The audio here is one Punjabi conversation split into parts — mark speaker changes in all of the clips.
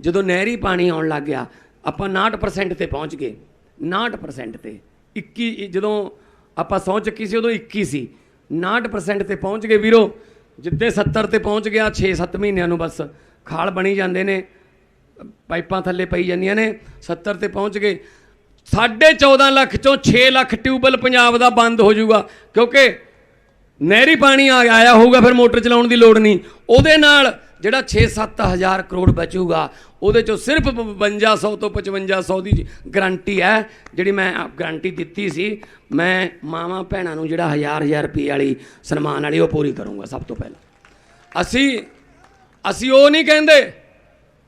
Speaker 1: ਜਦੋਂ ਨਹਿਰੀ ਪਾਣੀ ਆਉਣ ਲੱਗ ਗਿਆ, ਆਪਾਂ 59% ਤੇ ਪਹੁੰਚ ਗਏ। 59% ਤੇ। 21 ਜਦੋਂ ਆਪਾਂ ਸੌ ਚੱਕੀ ਸੀ, ਉਦੋਂ 21 ਸੀ। 59% ਤੇ ਪਹੁੰਚ ਗਏ ਵੀਰੋ। ਜਿੱਦੇ 70 ਤੇ ਪਹੁੰਚ ਗਿਆ 6-7 ਮਹੀਨਿਆਂ ਨੂੰ ਬਸ ਖਾਲ ਬਣੀ ਜਾਂਦੇ ਨੇ, ਪਾਈਪਾਂ ਥੱਲੇ ਪਈ ਜਾਂਦੀਆਂ ਨੇ 70 ਤੇ ਪਹੁੰਚ ਗਏ। ਸਾਢੇ 14 ਲੱਖ ਚੋਂ 6 ਲੱਖ ਟਿਊਬਲ ਪੰਜਾਬ ਦਾ ਬੰਦ ਹੋ ਜਾਊਗਾ, ਕਿਉਂਕਿ ਨਹਿਰੀ ਪਾਣੀ ਆ, ਆਇਆ ਹੋਊਗਾ, ਫਿਰ ਮੋਟਰ ਚਲਾਉਣ ਦੀ ਲੋੜ ਨਹੀਂ। ਉਹਦੇ ਨਾਲ ਜਿਹੜਾ 6-7 ਹਜ਼ਾਰ ਕਰੋੜ ਬਚੂਗਾ, ਉਹਦੇ ਚੋਂ ਸਿਰਫ 5200 ਤੋਂ 5500 ਦੀ ਗਰੰਟੀ ਹੈ, ਜਿਹੜੀ ਮੈਂ ਗਰੰਟੀ ਦਿੱਤੀ ਸੀ, ਮੈਂ ਮਾਵਾਂ ਭੈਣਾਂ ਨੂੰ ਜਿਹੜਾ ਹਜ਼ਾਰ ਹਜ਼ਾਰ ਰੁਪਏ ਵਾਲੀ ਸਨਮਾਨ ਵਾਲੀ ਉਹ ਪੂਰੀ ਕਰੂੰਗਾ ਸਭ ਤੋਂ ਪਹਿਲਾਂ। ਅਸੀਂ ਅਸੀਂ ਉਹ ਨਹੀਂ ਕਹਿੰਦੇ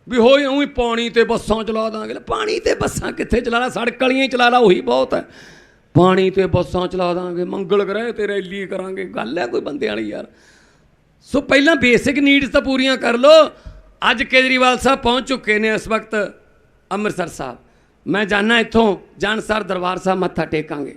Speaker 1: ਵੀ ਹੋਈ ਉਹੀ ਪਾਣੀ ਤੇ ਬੱਸਾਂ ਚਲਾ ਦਾਂਗੇ। ਪਾਣੀ ਤੇ ਬੱਸਾਂ ਕਿੱਥੇ ਚਲਾ ਲਾ? ਸੜਕ ਵਾਲੀਆਂ ਹੀ ਚਲਾ ਲਾ, ਉਹੀ ਬਹੁਤ ਹੈ। ਪਾਣੀ ਤੇ ਬੱਸਾਂ ਚਲਾ ਦਾਂਗੇ, ਮੰਗਲ ਗ੍ਰਹਿ ਤੇ ਰੈਲੀ ਕਰਾਂਗੇ। ਗੱਲ ਹੈ ਕੋਈ ਬੰਦੇ ਵਾਲੀ ਯਾਰ। ਸੋ ਪਹਿਲਾਂ ਬੇਸਿਕ ਨੀਡਸ ਤਾਂ ਪੂਰੀਆਂ ਕਰ ਲੋ ਅੱਜ ਕੇਜਰੀਵਾਲ ਸਾਹਿਬ ਪਹੁੰਚ ਚੁੱਕੇ ਨੇ ਇਸ ਵਕਤ ਅੰਮ੍ਰਿਤਸਰ ਸਾਹਿਬ। ਮੈਂ ਜਾਣਾ ਇੱਥੋਂ ਜਾਨਸਰ ਦਰਬਾਰ ਸਾਹਿਬ ਮੱਥਾ ਟੇਕਾਂਗੇ।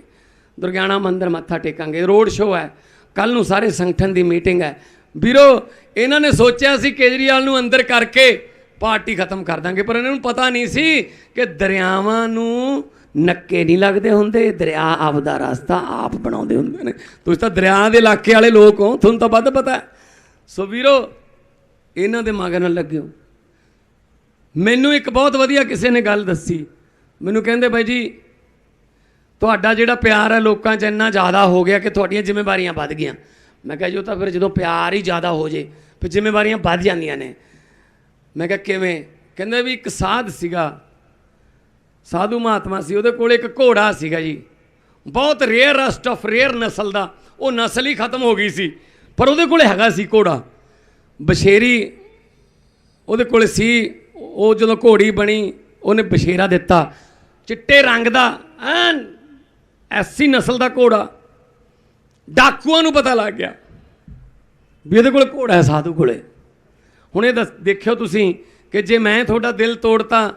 Speaker 1: ਦੁਰਗਿਆਣਾ ਮੰਦਿਰ ਮੱਥਾ ਟੇਕਾਂਗੇ। ਰੋਡ ਸ਼ੋਅ ਹੈ। ਕੱਲ ਨੂੰ ਸਾਰੇ ਸੰਗਠਨ ਦੀ ਮੀਟਿੰਗ ਹੈ। ਵੀਰੋ, ਇਹਨਾਂ ਨੇ ਸੋਚਿਆ ਸੀ ਕੇਜਰੀਵਾਲ ਨੂੰ ਅੰਦਰ ਕਰਕੇ ਪਾਰਟੀ ਖਤਮ ਕਰ ਦਾਂਗੇ, ਪਰ ਇਹਨਾਂ ਨੂੰ ਪਤਾ ਨਹੀਂ ਸੀ ਕਿ ਦਰਿਆਵਾਂ ਨੂੰ ਨੱਕੇ ਨਹੀਂ ਲੱਗਦੇ ਹੁੰਦੇ। ਦਰਿਆ ਆਪਦਾ ਰਸਤਾ ਆਪ ਬਣਾਉਂਦੇ ਹੁੰਦੇ ਨੇ। ਤੁਸੀਂ ਤਾਂ ਦਰਿਆ ਦੇ ਇਲਾਕੇ ਵਾਲੇ ਲੋਕ ਹੋ, ਤੁਹਾਨੂੰ ਤਾਂ ਵੱਧ ਪਤਾ ਹੈ। ਸੋ ਵੀਰੋ, ਇਹਨਾਂ ਦੇ ਮਗਰ ਨਾਲ ਲੱਗਿਓ ਮੈਨੂੰ ਇੱਕ ਬਹੁਤ ਵਧੀਆ ਕਿਸੇ ਨੇ ਗੱਲ ਦੱਸੀ। ਮੈਨੂੰ ਕਹਿੰਦੇ, ਬਾਈ ਜੀ, ਤੁਹਾਡਾ ਜਿਹੜਾ ਪਿਆਰ ਹੈ ਲੋਕਾਂ 'ਚ ਇੰਨਾ ਜ਼ਿਆਦਾ ਹੋ ਗਿਆ ਕਿ ਤੁਹਾਡੀਆਂ ਜ਼ਿੰਮੇਵਾਰੀਆਂ ਵੱਧ ਗਈਆਂ। ਮੈਂ ਕਿਹਾ ਜੀ ਉਹ ਤਾਂ ਫਿਰ ਜਦੋਂ ਪਿਆਰ ਹੀ ਜ਼ਿਆਦਾ ਹੋ ਜੇ, ਫਿਰ ਜ਼ਿੰਮੇਵਾਰੀਆਂ ਵੱਧ ਜਾਂਦੀਆਂ ਨੇ। ਮੈਂ ਕਿਹਾ, ਕਿਵੇਂ? ਕਹਿੰਦੇ ਵੀ ਇੱਕ ਸਾਧ ਸੀਗਾ। ਸਾਧੂ ਮਹਾਤਮਾ ਸੀ, ਉਹਦੇ ਕੋਲ ਇੱਕ ਘੋੜਾ ਸੀਗਾ ਜੀ। ਬਹੁਤ ਰੇਅਰ ਰਸਟ ਆਫ ਰੇਅਰ ਨਸਲ ਦਾ। ਉਹ ਨਸਲ ਹੀ ਖਤਮ ਹੋ ਗਈ ਸੀ। ਪਰ ਉਹਦੇ ਕੋਲ ਹੈਗਾ ਸੀ ਘੋੜਾ। ਬਸ਼ੇਰੀ ਉਹਦੇ ਕੋਲ ਸੀ। ਉਹ ਜਦੋਂ ਘੋੜੀ ਬਣੀ, ਉਹਨੇ ਬਸ਼ੇਰਾ ਦਿੱਤਾ। ਚਿੱਟੇ ਰੰਗ ਦਾ, ਐਨ ਐਸੀ ਨਸਲ ਦਾ ਘੋੜਾ। ਡਾਕੂਆਂ ਨੂੰ ਪਤਾ ਲੱਗ ਗਿਆ ਵੀ ਇਹਦੇ ਕੋਲ ਘੋੜਾ ਹੈ ਸਾਧੂ ਕੋਲੇ। ਹੁਣ ਇਹ ਦੱਸ- ਦੇਖਿਓ ਤੁਸੀਂ ਕਿ ਜੇ ਮੈਂ ਤੁਹਾਡਾ ਦਿਲ ਤੋੜਤਾ,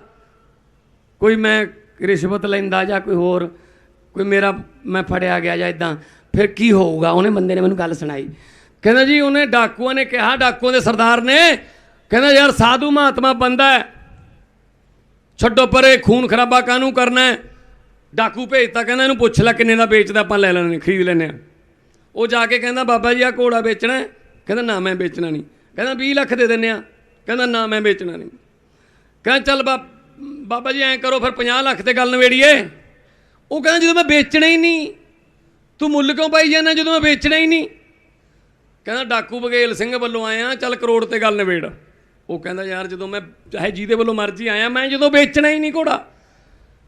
Speaker 1: ਕੋਈ ਮੈਂ ਰਿਸ਼ਵਤ ਲੈਂਦਾ ਜਾਂ ਕੋਈ ਹੋਰ, ਕੋਈ ਮੇਰਾ ਮੈਂ ਫੜਿਆ ਗਿਆ ਜਾਂ ਇਦਾਂ ਫਿਰ ਕੀ ਹੋਊਗਾ? ਉਹਨੇ ਬੰਦੇ ਨੇ ਮੈਨੂੰ ਗੱਲ ਸੁਣਾਈ। ਕਹਿੰਦਾ ਜੀ, ਉਹਨੇ ਡਾਕੂਆਂ ਨੇ ਕਿਹਾ, ਡਾਕੂਆਂ ਦੇ ਸਰਦਾਰ ਨੇ। ਕਹਿੰਦਾ, ਯਾਰ, ਸਾਧੂ ਮਹਾਤਮਾ ਬੰਦਾ ਹੈ। ਛੱਡੋ ਪਰੇ, ਖੂਨ ਖਰਾਬਾ ਕਾਹਨੂੰ ਕਰਨਾ ਹੈ? ਡਾਕੂ ਭੇਜਤਾ, ਕਹਿੰਦਾ, ਇਹਨੂੰ ਪੁੱਛ ਲੈ ਕਿੰਨੇ ਦਾ ਵੇਚਦਾ, ਆਪਾਂ ਲੈ ਲੈਣੇ ਖਰੀਦ ਲੈਣੇ ਆ ਉਹ ਜਾ ਕੇ ਕਹਿੰਦਾ, ਬਾਬਾ ਜੀ ਆ ਘੋੜਾ ਵੇਚਣਾ ਕਹਿੰਦਾ, ਨਾ, ਮੈਂ ਵੇਚਣਾ ਨਹੀਂ। ਕਹਿੰਦਾ 20 ਲੱਖ ਦੇ ਦਿੰਨੇ ਆ ਕਹਿੰਦਾ, ਨਾ, ਮੈਂ ਵੇਚਣਾ ਨਹੀਂ। ਕਹਿੰਦਾ, ਚੱਲ ਬਾ- ਬਾਬਾ ਜੀ, ਐਂ ਕਰੋ, ਫਿਰ 50 ਲੱਖ ਤੇ ਗੱਲ ਨਵੇੜੀਏ ਉਹ ਕਹਿੰਦਾ, ਜਦੋਂ ਮੈਂ ਵੇਚਣਾ ਹੀ ਨਹੀਂ, ਤੂੰ ਮੁੱਲ ਕਿਉਂ ਪਾਈ ਜਾਂਦਾ ਜਦੋਂ ਮੈਂ ਵੇਚਣਾ ਹੀ ਨਹੀਂ? ਕਹਿੰਦਾ, ਡਾਕੂ ਬਗੇਲ ਸਿੰਘ ਵੱਲੋਂ ਆਇਆ, ਚੱਲ ਕਰੋੜ ਤੇ ਗੱਲ ਨਿਬੇੜ। ਉਹ ਕਹਿੰਦਾ, ਯਾਰ ਜਦੋਂ ਮੈਂ ਚਾਹੇ ਜਿਹਦੇ ਵੱਲੋਂ ਮਰਜ਼ੀ ਆਇਆ, ਮੈਂ ਜਦੋਂ ਵੇਚਣਾ ਹੀ ਨਹੀਂ ਘੋੜਾ।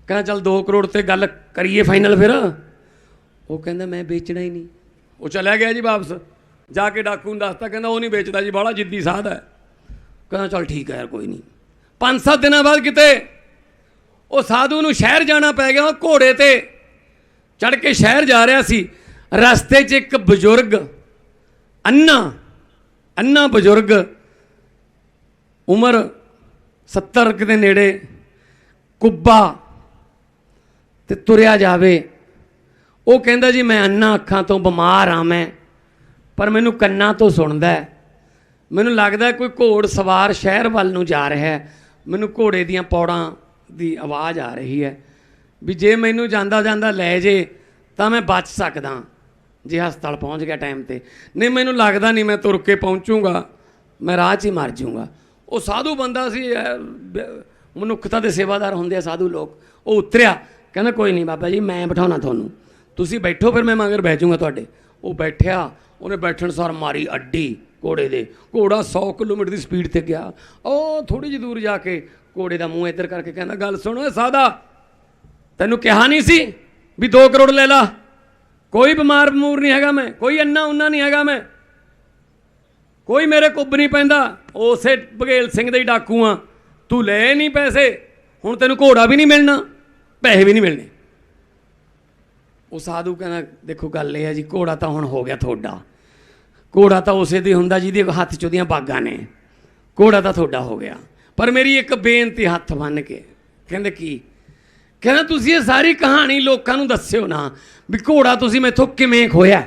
Speaker 1: ਕਹਿੰਦਾ, ਚੱਲ 2 ਕਰੋੜ ਤੇ ਗੱਲ ਕਰੀਏ ਫਾਈਨਲ ਫਿਰ। ਉਹ ਕਹਿੰਦਾ, ਮੈਂ ਵੇਚਣਾ ਹੀ ਨਹੀਂ। ਉਹ ਚਲਿਆ ਗਿਆ ਜੀ ਵਾਪਸ। ਜਾ ਕੇ ਡਾਕੂ ਨੂੰ ਦੱਸਤਾ, ਕਹਿੰਦਾ, ਉਹ ਨਹੀਂ ਵੇਚਦਾ ਜੀ, ਬਾਹਲਾ ਜਿੱਦੀ ਸਾਧ ਹੈ। ਕਹਿੰਦਾ, ਚੱਲ ਠੀਕ ਹੈ ਯਾਰ, ਕੋਈ ਨਹੀਂ। ਪੰਜ ਸੱਤ ਦਿਨਾਂ ਬਾਅਦ ਕਿਤੇ ਉਹ ਸਾਧੂ ਨੂੰ ਸ਼ਹਿਰ ਜਾਣਾ ਪੈ ਗਿਆ, ਉਹ ਘੋੜੇ ਤੇ ਚੜ ਕੇ ਸ਼ਹਿਰ ਜਾ ਰਿਹਾ ਸੀ। ਰਸਤੇ 'ਚ ਇੱਕ ਬਜ਼ੁਰਗ ਅੰਨਾ ਅੰਨਾ ਬਜ਼ੁਰਗ ਉਮਰ 70 ਦੇ ਨੇੜੇ ਕੁੱਬਾ ਤੇ ਤੁਰਿਆ ਜਾਵੇ ਉਹ ਕਹਿੰਦਾ ਜੀ ਮੈਂ ਅੰਨਾ ਅੱਖਾਂ ਤੋਂ ਬਿਮਾਰ ਆ ਮੈਂ ਪਰ ਮੈਨੂੰ ਕੰਨਾਂ ਤੋਂ ਸੁਣਦਾ ਮੈਨੂੰ ਲੱਗਦਾ ਕੋਈ ਘੋੜ ਸਵਾਰ ਸ਼ਹਿਰ ਵੱਲ ਨੂੰ ਜਾ ਰਿਹਾ ਹੈ ਮੈਨੂੰ ਘੋੜੇ ਦੀਆਂ ਪੌੜਾਂ ਦੀ ਆਵਾਜ਼ ਆ ਰਹੀ ਹੈ ਵੀ ਜੇ ਮੈਨੂੰ ਜਾਂਦਾ ਜਾਂਦਾ ਲੈ ਜੇ ਤਾਂ ਮੈਂ ਬਚ ਸਕਦਾ ਜੇ ਹਸਪਤਾਲ ਪਹੁੰਚ ਗਿਆ ਟਾਈਮ ਤੇ। ਨਹੀਂ, ਮੈਨੂੰ ਲੱਗਦਾ ਨਹੀਂ ਮੈਂ ਤੁਰ ਕੇ ਪਹੁੰਚੂਗਾ। ਮੈਂ ਰਾਹ 'ਚ ਹੀ ਮਰ ਜਾਊਂਗਾ। ਉਹ ਸਾਧੂ ਬੰਦਾ ਸੀ ਮਨੁੱਖਤਾ ਦੇ ਸੇਵਾਦਾਰ ਹੁੰਦੇ ਆ ਸਾਧੂ ਲੋਕ। ਉਹ ਉਤਰਿਆ। ਕਹਿੰਦਾ, ਕੋਈ ਨਹੀਂ ਬਾਬਾ ਜੀ, ਮੈਂ ਬਿਠਾਉਣਾ ਤੁਹਾਨੂੰ। ਤੁਸੀਂ ਬੈਠੋ, ਫਿਰ ਮੈਂ ਮਗਰ ਬਹਿ ਜਾਊਂਗਾ ਤੁਹਾਡੇ। ਉਹ ਬੈਠਿਆ। ਉਹਨੇ ਬੈਠਣ ਸਾਰ ਮਾਰੀ ਅੱਡੀ ਘੋੜੇ ਦੇ। ਘੋੜਾ 100 ਕਿਲੋਮੀਟਰ ਦੀ ਸਪੀਡ ਤੇ ਗਿਆ। ਉਹ ਥੋੜੀ ਜਿਹੀ ਦੂਰ ਜਾ ਕੇ ਘੋੜੇ ਦਾ ਮੂੰਹ ਇੱਧਰ ਕਰਕੇ ਕਹਿੰਦਾ, ਗੱਲ ਸੁਣ ਓਏ ਸਾਦਾ ਤੈਨੂੰ ਕਿਹਾ ਨਹੀਂ ਸੀ ਵੀ 2 ਕਰੋੜ ਲੈ ਲਾ? ਕੋਈ ਬਿਮਾਰ ਬਮੂਰ ਨਹੀਂ ਹੈਗਾ ਮੈਂ, ਕੋਈ ਅੰਨਾ ਉਨਾ ਨਹੀਂ ਹੈਗਾ ਮੈਂ। ਕੋਈ ਮੇਰੇ ਕੁੱਬ ਨਹੀਂ ਪੈਂਦਾ, ਉਸੇ ਬਘੇਲ ਸਿੰਘ ਦੇ ਹੀ ਡਾਕੂ ਆ। ਤੂੰ ਲੈ ਨਹੀਂ ਪੈਸੇ, ਹੁਣ ਤੈਨੂੰ ਘੋੜਾ ਵੀ ਨਹੀਂ ਮਿਲਣਾ, ਪੈਸੇ ਵੀ ਨਹੀਂ ਮਿਲਣੇ। ਉਹ ਸਾਧੂ ਕਹਿੰਦਾ, ਦੇਖੋ ਗੱਲ ਇਹ ਹੈ ਜੀ, ਘੋੜਾ ਤਾਂ ਹੁਣ ਹੋ ਗਿਆ ਤੁਹਾਡਾ। ਘੋੜਾ ਤਾਂ ਉਸੇ ਦੇ ਹੁੰਦਾ ਜਿਹਦੇ ਹੱਥ 'ਚ ਉਹਦੀਆਂ ਬਾਗਾਂ ਨੇ। ਘੋੜਾ ਤਾਂ ਤੁਹਾਡਾ ਹੋ ਗਿਆ। ਪਰ ਮੇਰੀ ਇੱਕ ਬੇਨਤੀ ਹੱਥ ਬੰਨ ਕੇ, ਕਹਿੰਦੇ ਕੀ? ਕਹਿੰਦਾ, ਤੁਸੀਂ ਇਹ ਸਾਰੀ ਕਹਾਣੀ ਲੋਕਾਂ ਨੂੰ ਦੱਸਿਓ ਨਾ ਵੀ ਘੋੜਾ ਤੁਸੀਂ ਮੈਥੋਂ ਕਿਵੇਂ ਖੋਇਆ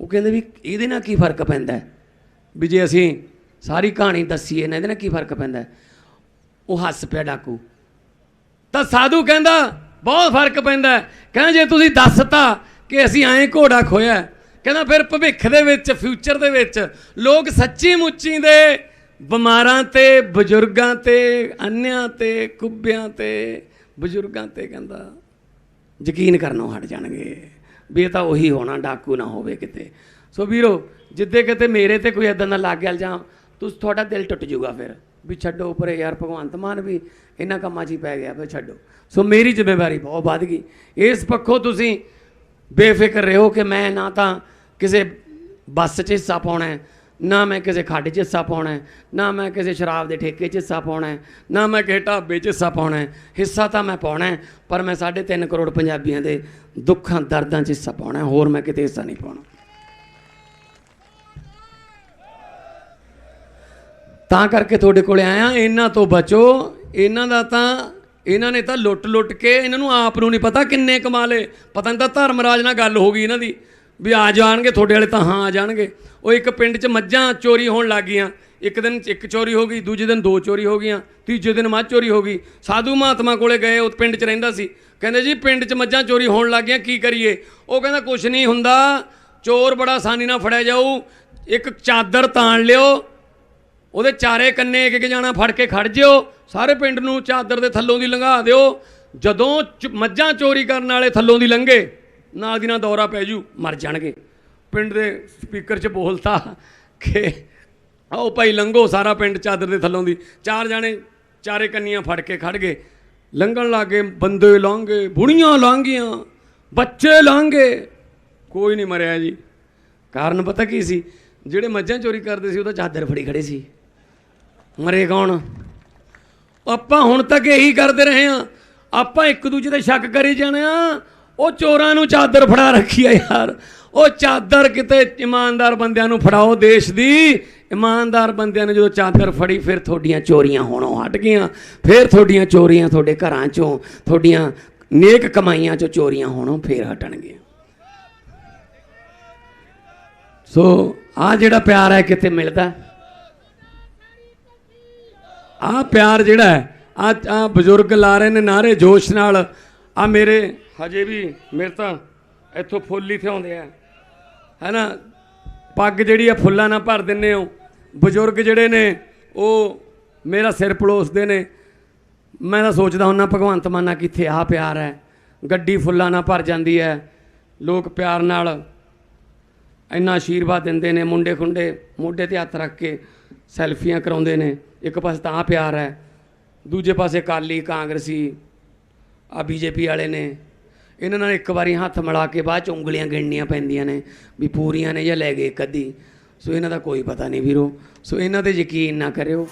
Speaker 1: ਉਹ ਕਹਿੰਦੇ ਵੀ ਇਹਦੇ ਨਾਲ ਕੀ ਫ਼ਰਕ ਪੈਂਦਾ ਵੀ ਜੇ ਅਸੀਂ ਸਾਰੀ ਕਹਾਣੀ ਦੱਸੀਏ ਨਾ, ਇਹਦੇ ਨਾਲ ਕੀ ਫ਼ਰਕ ਪੈਂਦਾ ਉਹ ਹੱਸ ਪਿਆ ਡਾਕੂ। ਤਾਂ ਸਾਧੂ ਕਹਿੰਦਾ, ਬਹੁਤ ਫ਼ਰਕ ਪੈਂਦਾ ਕਹਿੰਦਾ, ਜੇ ਤੁਸੀਂ ਦੱਸਤਾ ਕਿ ਅਸੀਂ ਐਂ ਘੋੜਾ ਖੋਇਆ ਕਹਿੰਦਾ, ਫਿਰ ਭਵਿੱਖ ਦੇ ਵਿੱਚ, ਫਿਊਚਰ ਦੇ ਵਿੱਚ ਲੋਕ ਸੱਚੀ ਮੁੱਚੀ ਦੇ ਬਿਮਾਰਾਂ ਤੇ, ਬਜ਼ੁਰਗਾਂ ਤੇ, ਅੰਨਿਆਂ ਤੇ, ਕੁੱਬਿਆਂ ਤੇ ਬਜ਼ੁਰਗਾਂ ਤੇ ਕਹਿੰਦਾ, ਯਕੀਨ ਕਰਨੋਂ ਹਟ ਜਾਣਗੇ। ਵੀ ਇਹ ਤਾਂ ਉਹੀ ਹੋਣਾ, ਡਾਕੂ ਨਾ ਹੋਵੇ ਕਿਤੇ। ਸੋ ਵੀਰੋ, ਜਿੱਦੇ ਕਿਤੇ ਮੇਰੇ ਤੇ ਕੋਈ ਇਦਾਂ ਦਾ ਲੱਗ ਗਿਆ ਜਾਂ ਤੁਸੀਂ, ਤੁਹਾਡਾ ਦਿਲ ਟੁੱਟ ਜਾਊਗਾ ਫਿਰ। ਵੀ ਛੱਡੋ ਪਰੇ ਯਾਰ, ਭਗਵੰਤ ਮਾਨ ਵੀ ਇਹਨਾਂ ਕੰਮਾਂ 'ਚ ਹੀ ਪੈ ਗਿਆ, ਫਿਰ ਛੱਡੋ। ਸੋ ਮੇਰੀ ਜ਼ਿੰਮੇਵਾਰੀ ਬਹੁਤ ਵੱਧ ਗਈ। ਇਸ ਪੱਖੋਂ ਤੁਸੀਂ ਬੇਫਿਕਰ ਰਹੋ ਕਿ ਮੈਂ ਨਾ ਤਾਂ ਕਿਸੇ ਬੱਸ 'ਚ ਹਿੱਸਾ ਪਾਉਣਾ ਨਾ ਮੈਂ ਕਿਸੇ ਖੱਡ 'ਚ ਹਿੱਸਾ ਪਾਉਣਾ ਹੈ, ਨਾ ਮੈਂ ਕਿਸੇ ਸ਼ਰਾਬ ਦੇ ਠੇਕੇ 'ਚ ਹਿੱਸਾ ਪਾਉਣਾ ਹੈ, ਨਾ ਮੈਂ ਕਿਸੇ ਢਾਬੇ 'ਚ ਹਿੱਸਾ ਪਾਉਣਾ ਹੈ। ਹਿੱਸਾ ਤਾਂ ਮੈਂ ਪਾਉਣਾ ਹੈ, ਪਰ ਮੈਂ 3.5 ਕਰੋੜ ਪੰਜਾਬੀਆਂ ਦੇ ਦੁੱਖਾਂ, ਦਰਦਾਂ 'ਚ ਹਿੱਸਾ ਪਾਉਣਾ ਹੈ, ਹੋਰ ਮੈਂ ਕਿਤੇ ਹਿੱਸਾ ਨਹੀਂ ਪਾਉਣਾ। ਤਾਂ ਕਰਕੇ ਤੁਹਾਡੇ ਕੋਲੇ ਆਇਆ, ਇਹਨਾਂ ਤੋਂ ਬਚੋ, ਇਹਨਾਂ ਦਾ ਤਾਂ, ਇਹਨਾਂ ਨੇ ਤਾਂ ਲੁੱਟ-ਲੁੱਟ ਕੇ, ਇਹਨਾਂ ਨੂੰ ਆਪ ਨੂੰ ਨਹੀਂ ਪਤਾ ਕਿੰਨੇ ਕਮਾ ਲਏ। ਪਤਾ ਨਹੀਂ ਤਾਂ ਧਰਮਰਾਜ ਨਾਲ ਗੱਲ ਹੋ ਗਈ ਇਹਨਾਂ ਦੀ। ਵੀ ਆ ਜਾਣਗੇ, ਤੁਹਾਡੇ ਵਾਲੇ ਤਾਂ ਹਾਂ ਆ ਜਾਣਗੇ। ਉਹ ਇੱਕ ਪਿੰਡ 'ਚ ਮੱਝਾਂ ਚੋਰੀ ਹੋਣ ਲੱਗ ਗਈਆਂ। ਇੱਕ ਦਿਨ ਇੱਕ ਚੋਰੀ ਹੋ ਗਈ, ਦੂਜੇ ਦਿਨ ਦੋ ਚੋਰੀ ਹੋ ਗਈਆਂ, ਤੀਜੇ ਦਿਨ ਮੱਝ ਚੋਰੀ ਹੋ ਗਈ। ਸਾਧੂ ਮਹਾਤਮਾ ਕੋਲੇ ਗਏ, ਉਹ ਪਿੰਡ 'ਚ ਰਹਿੰਦਾ ਸੀ। ਕਹਿੰਦੇ ਜੀ, ਪਿੰਡ 'ਚ ਮੱਝਾਂ ਚੋਰੀ ਹੋਣ ਲੱਗ ਗਈਆਂ, ਕੀ ਕਰੀਏ? ਉਹ ਕਹਿੰਦਾ, ਕੁਛ ਨਹੀਂ ਹੁੰਦਾ, ਚੋਰ ਬੜਾ ਆਸਾਨੀ ਨਾਲ ਫੜਿਆ ਜਾਊ, ਇੱਕ ਚਾਦਰ ਤਾਣ ਲਿਓ, ਉਹਦੇ ਚਾਰੇ ਕੰਨੇ ਇੱਕ ਇੱਕ ਜਾਣਾ ਫੜ ਕੇ ਖੜ ਜਿਓ, ਸਾਰੇ ਪਿੰਡ ਨੂੰ ਚਾਦਰ ਦੇ ਥੱਲੋਂ ਦੀ ਲੰਘਾ ਦਿਓ। ਜਦੋਂ ਚ- ਮੱਝਾਂ ਚੋਰੀ ਕਰਨ ਵਾਲੇ ਥੱਲੋਂ ਦੀ ਲੰਘੇ ਨਾਲ ਦੀ ਨਾਲ ਦੌਰਾ ਪੈ ਜੂ, ਮਰ ਜਾਣਗੇ। ਪਿੰਡ ਦੇ ਸਪੀਕਰ 'ਚ ਬੋਲਤਾ ਕਿ ਆਓ ਭਾਈ ਲੰਘੋ, ਸਾਰਾ ਪਿੰਡ ਚਾਦਰ ਦੇ ਥੱਲੋਂ ਦੀ। ਚਾਰ ਜਾਣੇ, ਚਾਰੇ ਕੰਨੀਆਂ ਫੜ ਕੇ ਖੜ ਗਏ। ਲੰਘਣ ਲੱਗੇ, ਬੰਦੇ ਲੰਘੇ, ਬੁੜੀਆਂ ਲੰਘੀਆਂ, ਬੱਚੇ ਲੰਘੇ। ਕੋਈ ਨਹੀਂ ਮਰਿਆ ਜੀ। ਕਾਰਨ ਪਤਾ ਕੀ ਸੀ? ਜਿਹੜੇ ਮੱਝਾਂ ਚੋਰੀ ਕਰਦੇ ਸੀ ਉਹਦਾ ਚਾਦਰ ਫੜੀ ਖੜੇ ਸੀ। ਮਰੇ ਕੌਣ? ਆਪਾਂ ਹੁਣ ਤੱਕ ਇਹੀ ਕਰਦੇ ਰਹੇ ਆ ਆਪਾਂ ਇੱਕ ਦੂਜੇ ਤੇ ਸ਼ੱਕ ਕਰੀ ਜਾਣਾ ਉਹ ਚੋਰਾਂ ਨੂੰ ਚਾਦਰ ਫੜਾ ਰੱਖੀ ਆ ਯਾਰ। ਉਹ ਚਾਦਰ ਕਿਤੇ ਇਮਾਨਦਾਰ ਬੰਦਿਆਂ ਨੂੰ ਫੜਾਓ ਦੇਸ਼ ਦੀ। ਇਮਾਨਦਾਰ ਬੰਦਿਆਂ ਨੇ ਜਦੋਂ ਚਾਦਰ ਫੜੀ, ਫਿਰ ਤੁਹਾਡੀਆਂ ਚੋਰੀਆਂ ਹੋਣੋਂ ਹਟ ਗਈਆਂ। ਫਿਰ ਤੁਹਾਡੀਆਂ ਚੋਰੀਆਂ ਤੁਹਾਡੇ ਘਰਾਂ ਚੋਂ, ਤੁਹਾਡੀਆਂ ਨੇਕ ਕਮਾਈਆਂ ਚੋਂ ਚੋਰੀਆਂ ਹੋਣੋਂ ਫੇਰ ਹਟਣਗੀਆਂ। ਸੋ ਆ ਜਿਹੜਾ ਪਿਆਰ ਹੈ ਕਿਤੇ ਮਿਲਦਾ? ਆ ਪਿਆਰ ਜਿਹੜਾ ਹੈ ਆ ਆ ਬਜ਼ੁਰਗ ਲਾ ਰਹੇ ਨੇ ਨਾਰੇ ਜੋਸ਼ ਨਾਲ। ਆ ਮੇਰੇ ਹਜੇ ਵੀ ਮੇਰੇ ਤਾਂ ਇੱਥੋਂ ਫੁੱਲ ਹੀ ਥਿਆਉਂਦੇ ਆ। ਹੈਨਾ? ਪੱਗ ਜਿਹੜੀ ਆ ਫੁੱਲਾਂ ਨਾਲ ਭਰ ਦਿੰਨੇ ਹੋ ਬਜ਼ੁਰਗ ਜਿਹੜੇ ਨੇ, ਉਹ ਮੇਰਾ ਸਿਰ ਪਲੋਸਦੇ ਨੇ। ਮੈਂ ਤਾਂ ਸੋਚਦਾ ਹੁੰਨਾ ਭਗਵੰਤ ਮਾਨਾ ਕਿੱਥੇ ਆ ਪਿਆਰ ਹੈ। ਗੱਡੀ ਫੁੱਲਾਂ ਨਾਲ ਭਰ ਜਾਂਦੀ ਹੈ। ਲੋਕ ਪਿਆਰ ਨਾਲ ਇੰਨਾ ਆਸ਼ੀਰਵਾਦ ਦਿੰਦੇ ਨੇ ਮੁੰਡੇ ਖੁੰਡੇ ਮੋਢੇ ਤੇ ਹੱਥ ਰੱਖ ਕੇ ਸੈਲਫੀਆਂ ਕਰਾਉਂਦੇ ਨੇ। ਇੱਕ ਪਾਸੇ ਤਾਂ ਪਿਆਰ ਹੈ, ਦੂਜੇ ਪਾਸੇ ਕਾਲੀ ਕਾਂਗਰਸੀ ਆ ਬੀਜੇਪੀ ਵਾਲੇ ਨੇ। ਇਹਨਾਂ ਨਾਲ ਇੱਕ ਵਾਰੀ ਹੱਥ ਮਿਲਾ ਕੇ ਬਾਅਦ ਚ ਉਂਗਲੀਆਂ ਗਿਣਨੀਆਂ ਪੈਂਦੀਆਂ ਨੇ ਵੀ ਪੂਰੀਆਂ ਨੇ ਜਾਂ ਲੈ ਗਏ ਕਦੀ। ਸੋ ਇਹਨਾਂ ਦਾ ਕੋਈ ਪਤਾ ਨਹੀਂ ਵੀਰੋ। ਸੋ ਇਹਨਾਂ ਤੇ ਯਕੀਨ ਨਾ ਕਰਿਓ।